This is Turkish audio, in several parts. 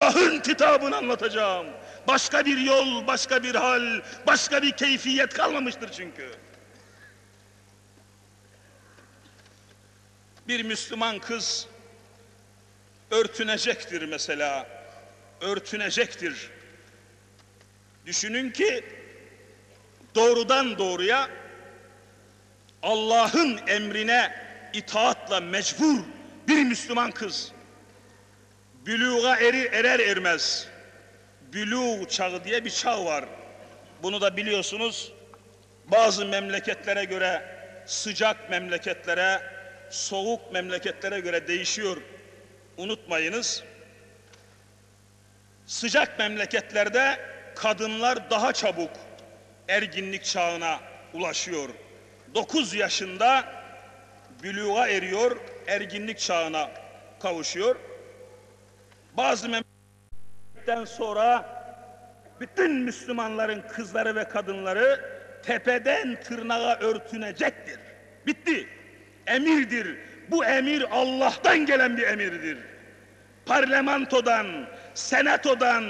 Allah'ın kitabını anlatacağım. Başka bir yol, başka bir hal, başka bir keyfiyet kalmamıştır çünkü. Bir Müslüman kız örtünecektir mesela. Örtünecektir. Düşünün ki doğrudan doğruya Allah'ın emrine itaatla mecbur bir Müslüman kız büluğa eri, erer ermez bülû çağı diye bir çağ var. Bunu da biliyorsunuz. Bazı memleketlere göre sıcak memleketlere, soğuk memleketlere göre değişiyor. Unutmayınız. Sıcak memleketlerde kadınlar daha çabuk erginlik çağına ulaşıyor. 9 yaşında büluğa eriyor, erginlik çağına kavuşuyor. Bazı memleketlerden sonra bütün Müslümanların kızları ve kadınları tepeden tırnağa örtünecektir. Bitti. Emirdir. Bu emir Allah'tan gelen bir emirdir. Parlamentodan, senatodan,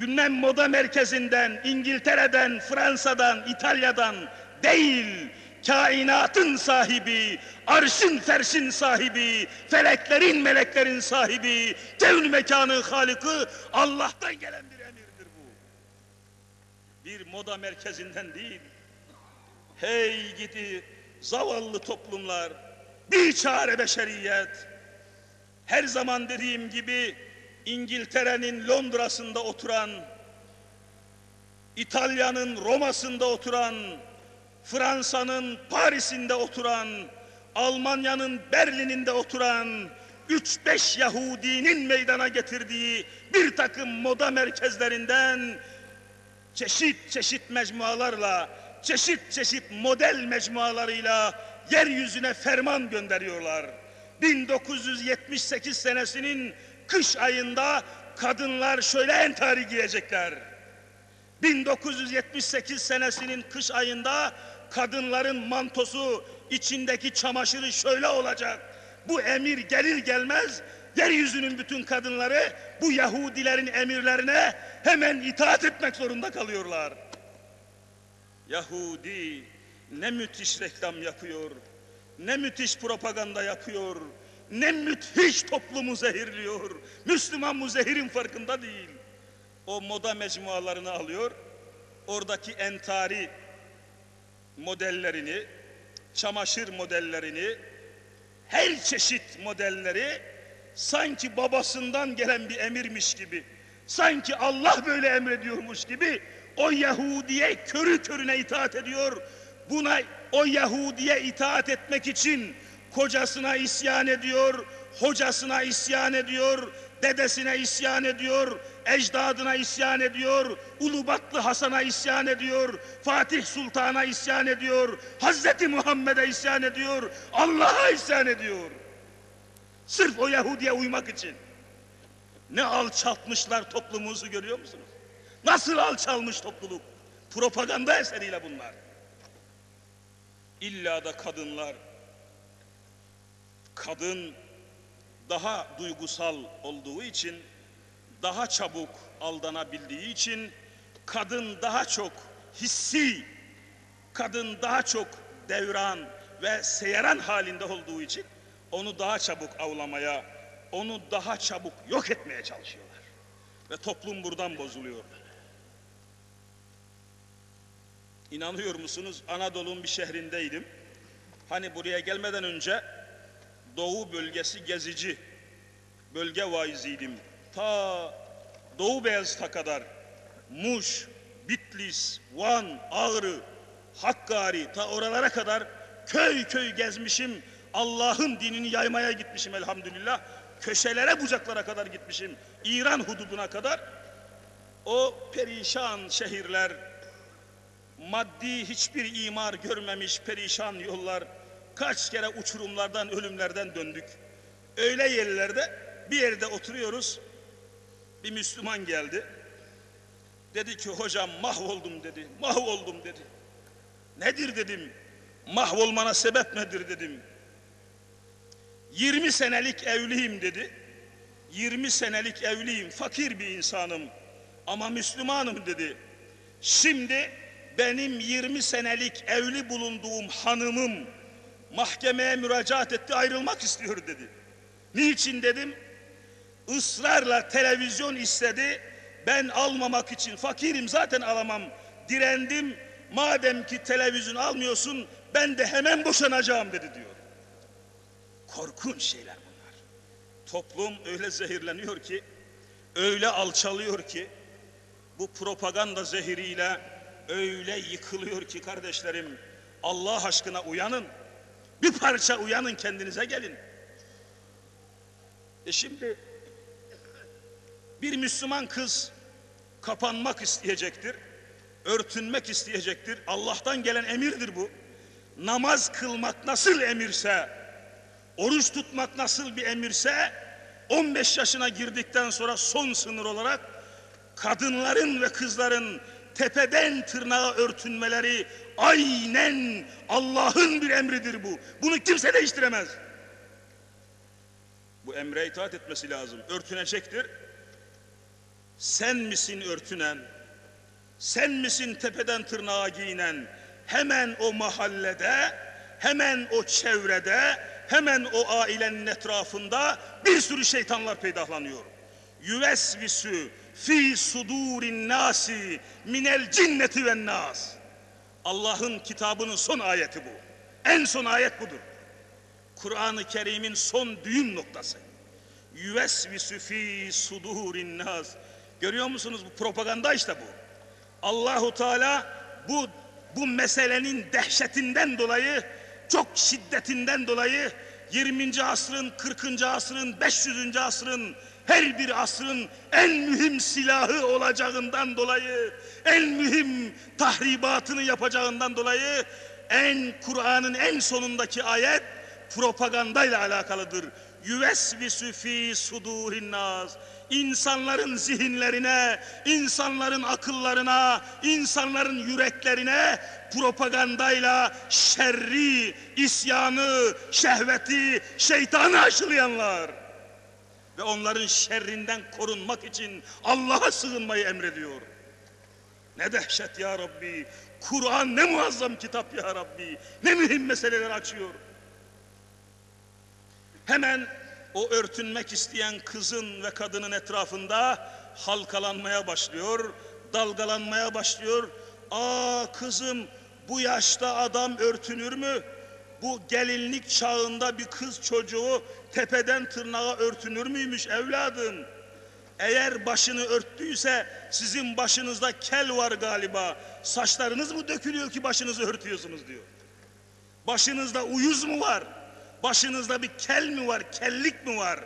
bilmem moda merkezinden, İngiltere'den, Fransa'dan, İtalya'dan değil, kainatın sahibi, arşın ferşin sahibi, feleklerin meleklerin sahibi, cevn mekanın halikı Allah'tan gelen bir emirdir bu. Bir moda merkezinden değil. Hey gidi zavallı toplumlar, bir çare beşeriyet. Her zaman dediğim gibi İngiltere'nin Londra'sında oturan, İtalya'nın Roma'sında oturan, Fransa'nın Paris'inde oturan, Almanya'nın Berlin'inde oturan, 3-5 Yahudinin meydana getirdiği bir takım moda merkezlerinden çeşit çeşit mecmualarla, çeşit çeşit model mecmualarıyla yeryüzüne ferman gönderiyorlar. 1978 senesinin kış ayında kadınlar şöyle entari giyecekler. 1978 senesinin kış ayında kadınların mantosu içindeki çamaşırı şöyle olacak. Bu emir gelir gelmez yeryüzünün bütün kadınları bu Yahudilerin emirlerine hemen itaat etmek zorunda kalıyorlar. Yahudi ne müthiş reklam yapıyor, ne müthiş propaganda yapıyor, ne müthiş toplumu zehirliyor. Müslüman bu zehirin farkında değil. O moda mecmualarını alıyor, oradaki entari modellerini, çamaşır modellerini, her çeşit modelleri sanki babasından gelen bir emirmiş gibi, sanki Allah böyle emrediyormuş gibi o Yahudiye körü körüne itaat ediyor. Buna o Yahudiye itaat etmek için kocasına isyan ediyor, hocasına isyan ediyor, dedesine isyan ediyor, ecdadına isyan ediyor, Ulubatlı Hasan'a isyan ediyor, Fatih Sultan'a isyan ediyor, Hazreti Muhammed'e isyan ediyor, Allah'a isyan ediyor. Sırf o Yahudi'ye uymak için. Ne alçaltmışlar toplumumuzu görüyor musunuz? Nasıl alçalmış topluluk? Propaganda eseriyle bunlar. İlla da kadınlar, kadın daha duygusal olduğu için, daha çabuk aldanabildiği için, kadın daha çok hissi, kadın daha çok devran ve seyaran halinde olduğu için onu daha çabuk avlamaya, onu daha çabuk yok etmeye çalışıyorlar. Ve toplum buradan bozuluyor. İnanıyor musunuz? Anadolu'nun bir şehrindeydim. Hani buraya gelmeden önce Doğu bölgesi gezici bölge vaiziydim. Ta Doğu Beyazıt'a kadar Muş, Bitlis, Van, Ağrı, Hakkari ta oralara kadar köy köy gezmişim. Allah'ın dinini yaymaya gitmişim elhamdülillah. Köşelere bucaklara kadar gitmişim. İran hududuna kadar. O perişan şehirler, maddi hiçbir imar görmemiş perişan yollar, kaç kere uçurumlardan, ölümlerden döndük. Öyle yerlerde bir yerde oturuyoruz. Bir Müslüman geldi. Dedi ki hocam mahvoldum dedi. Mahvoldum dedi. Nedir dedim. Mahvolmana sebep nedir dedim. 20 senelik evliyim dedi. 20 senelik evliyim, fakir bir insanım ama Müslümanım dedi. Şimdi benim 20 senelik evli bulunduğum hanımım mahkemeye müracaat etti ayrılmak istiyor dedi. Niçin dedim? Israrla televizyon istedi. Ben almamak için fakirim zaten alamam. Direndim. Madem ki televizyon almıyorsun ben de hemen boşanacağım dedi diyor. Korkunç şeyler bunlar. Toplum öyle zehirleniyor ki, öyle alçalıyor ki, bu propaganda zehiriyle öyle yıkılıyor ki kardeşlerim, Allah aşkına uyanın. Bir parça uyanın kendinize gelin. E şimdi bir Müslüman kız kapanmak isteyecektir, örtünmek isteyecektir. Allah'tan gelen emirdir bu. Namaz kılmak nasıl emirse, oruç tutmak nasıl bir emirse, 15 yaşına girdikten sonra son sınır olarak kadınların ve kızların tepeden tırnağa örtünmeleri aynen Allah'ın bir emridir bu. Bunu kimse değiştiremez. Bu emre itaat etmesi lazım. Örtünecektir. Sen misin örtünen? Sen misin tepeden tırnağa giyinen? Hemen o mahallede, hemen o çevrede, hemen o ailenin etrafında bir sürü şeytanlar peydahlanıyor. Yüvesvisü fi sudurin nasi minel cinneti ve nas. Allah'ın kitabının son ayeti bu. En son ayet budur. Kur'an-ı Kerim'in son düğüm noktası. Yüvesvisü fi sudurin nas. Görüyor musunuz bu propaganda işte bu. Allahu Teala bu bu meselenin dehşetinden dolayı çok şiddetinden dolayı 20. asrın, 40. asrın, 500. asrın her bir asrın en mühim silahı olacağından dolayı, en mühim tahribatını yapacağından dolayı en Kur'an'ın en sonundaki ayet propagandayla alakalıdır. Yüvesvisü fi sudurin nas. İnsanların zihinlerine, insanların akıllarına, insanların yüreklerine propagandayla şerri, isyanı, şehveti, şeytanı aşılayanlar ve onların şerrinden korunmak için Allah'a sığınmayı emrediyor. Ne dehşet ya Rabbi. Kur'an ne muazzam kitap ya Rabbi. Ne mühim meseleler açıyor. Hemen o örtünmek isteyen kızın ve kadının etrafında halkalanmaya başlıyor, dalgalanmaya başlıyor. Aa kızım bu yaşta adam örtünür mü? Bu gelinlik çağında bir kız çocuğu tepeden tırnağa örtünür müymüş evladım? Eğer başını örttüyse sizin başınızda kel var galiba. Saçlarınız mı dökülüyor ki başınızı örtüyorsunuz diyor. Başınızda uyuz mu var? Başınızda bir kel mi var, kellik mi var?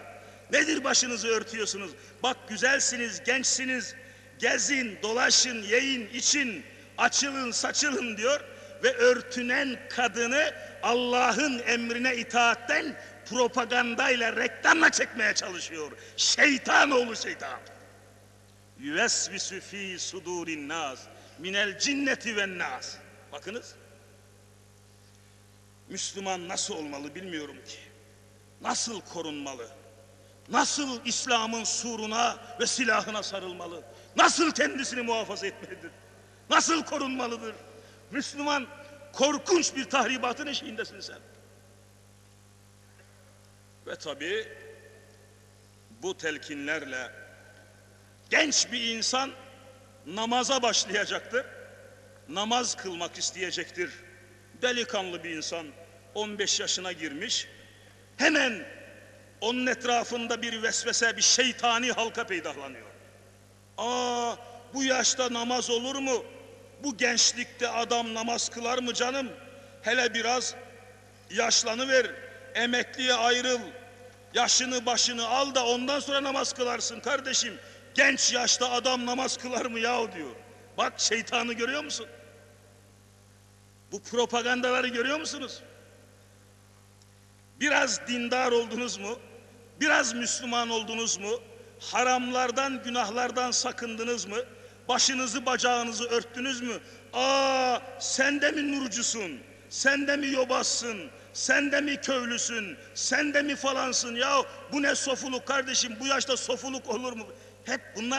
Nedir başınızı örtüyorsunuz? Bak güzelsiniz, gençsiniz. Gezin, dolaşın, yiyin, için, açılın, saçılın diyor. Ve örtünen kadını Allah'ın emrine itaatten propagandayla, reklamla çekmeye çalışıyor. Şeytan oğlu şeytan. Yüvesvisü fî sudurin nas minel cinneti ve nas. Bakınız. Müslüman nasıl olmalı bilmiyorum ki. Nasıl korunmalı? Nasıl İslam'ın suruna ve silahına sarılmalı? Nasıl kendisini muhafaza etmelidir? Nasıl korunmalıdır? Müslüman korkunç bir tahribatın eşiğindesin sen. Ve tabi bu telkinlerle genç bir insan namaza başlayacaktır. Namaz kılmak isteyecektir. Delikanlı bir insan 15 yaşına girmiş. Hemen onun etrafında bir vesvese, bir şeytani halka peydahlanıyor. Aa bu yaşta namaz olur mu? Bu gençlikte adam namaz kılar mı canım? Hele biraz yaşlanıver, emekliye ayrıl, yaşını başını al da ondan sonra namaz kılarsın kardeşim. Genç yaşta adam namaz kılar mı yahu diyor. Bak şeytanı görüyor musun? Bu propagandaları görüyor musunuz? Biraz dindar oldunuz mu? Biraz Müslüman oldunuz mu? Haramlardan, günahlardan sakındınız mı? Başınızı bacağınızı örttünüz mü? Aa sen de mi nurcusun? Sen de mi yobazsın? sen de mi köylüsün, sen de mi falansın ya bu ne sofuluk kardeşim bu yaşta sofuluk olur mu? Hep bunlar